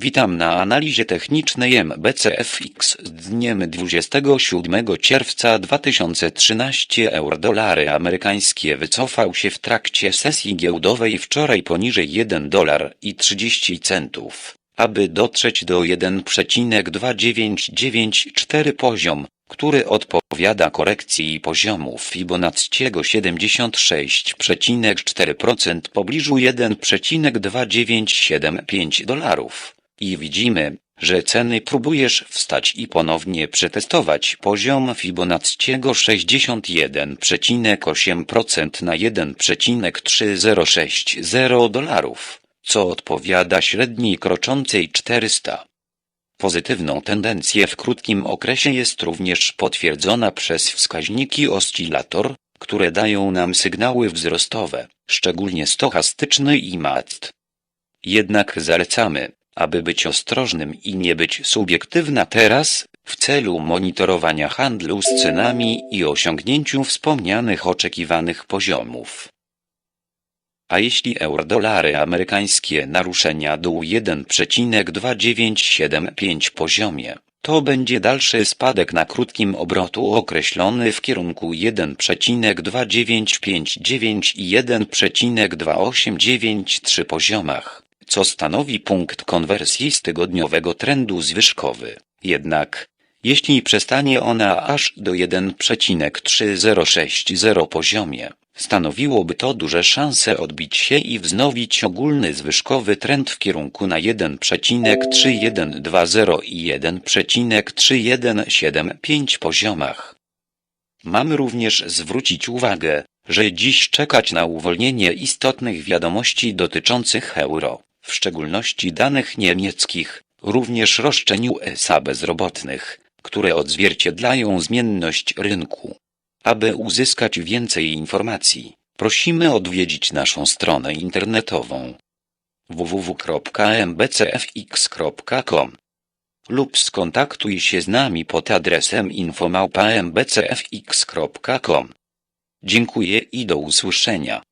Witam na analizie technicznej MBCFX z dniem 27 czerwca 2013 euro-dolary amerykańskie wycofał się w trakcie sesji giełdowej wczoraj poniżej 1 dolar i 30 centów, aby dotrzeć do 1,2994 poziom, który odpowiada korekcji poziomu Fibonacciego 76,4% pobliżu 1,2975 dolarów. I widzimy, że ceny próbujesz wstać i ponownie przetestować poziom Fibonacciego 61,8% na 1,3060 dolarów, co odpowiada średniej kroczącej 400. Pozytywną tendencję w krótkim okresie jest również potwierdzona przez wskaźniki oscylator, które dają nam sygnały wzrostowe, szczególnie stochastyczny i MACD. Jednak zalecamy, aby być ostrożnym i nie być subiektywna teraz, w celu monitorowania handlu z cenami i osiągnięciu wspomnianych oczekiwanych poziomów. A jeśli euro-dolary amerykańskie naruszenia dół 1,2975 poziomie, to będzie dalszy spadek na krótkim obrotu określony w kierunku 1,2959 i 1,2893 poziomach co stanowi punkt konwersji z tygodniowego trendu zwyżkowy. Jednak, jeśli przestanie ona aż do 1,3060 poziomie, stanowiłoby to duże szanse odbić się i wznowić ogólny zwyżkowy trend w kierunku na 1,3120 i 1,3175 poziomach. Mamy również zwrócić uwagę, że dziś czekać na uwolnienie istotnych wiadomości dotyczących euro w szczególności danych niemieckich, również roszczeń USA bezrobotnych, które odzwierciedlają zmienność rynku. Aby uzyskać więcej informacji, prosimy odwiedzić naszą stronę internetową www.mbcfx.com lub skontaktuj się z nami pod adresem infomałpa.mbcfx.com. Dziękuję i do usłyszenia.